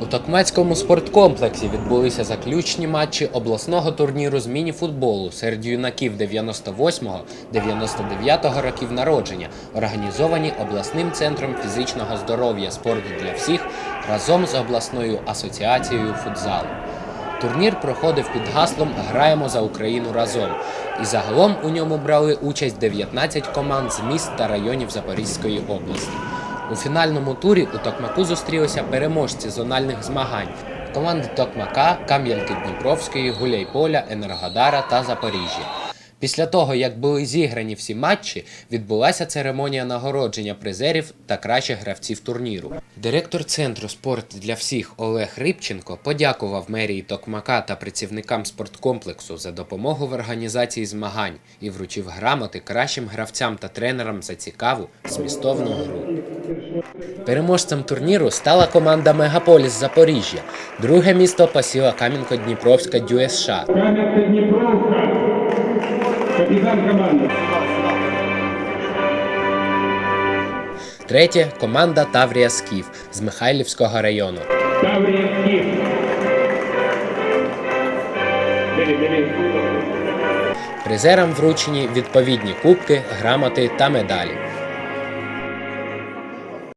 У Токмацькому спорткомплексі відбулися заключні матчі обласного турніру з міні-футболу серед юнаків 98-99 років народження, організовані обласним центром фізичного здоров'я спорт для всіх разом з обласною асоціацією футзалу. Турнір проходив під гаслом Граємо за Україну разом. І загалом у ньому брали участь 19 команд з міст та районів Запорізької області. У фінальному турі у Токмаку зустрілися переможці зональних змагань. Команди Токмака, Кам'янки Дніпровської, Гуляйполя, Енергодара та Запоріжжя. Після того, як були зіграні всі матчі, відбулася церемонія нагородження призерів та кращих гравців турніру. Директор центру спорт для всіх Олег Рибченко подякував мерії Токмака та працівникам спорткомплексу за допомогу в організації змагань і вручив грамоти кращим гравцям та тренерам за цікаву змістовну гру. Переможцем турніру стала команда Мегаполіс Запоріжжя. Друге місто посіла Кам'янко-Дніпровська ДЮСШ. Кам'янка Дніпровка. Капітан команди. Третє команда Таврія Скіф з Михайлівського району. Таврія Скіф. Призерам вручені відповідні кубки, грамоти та медалі.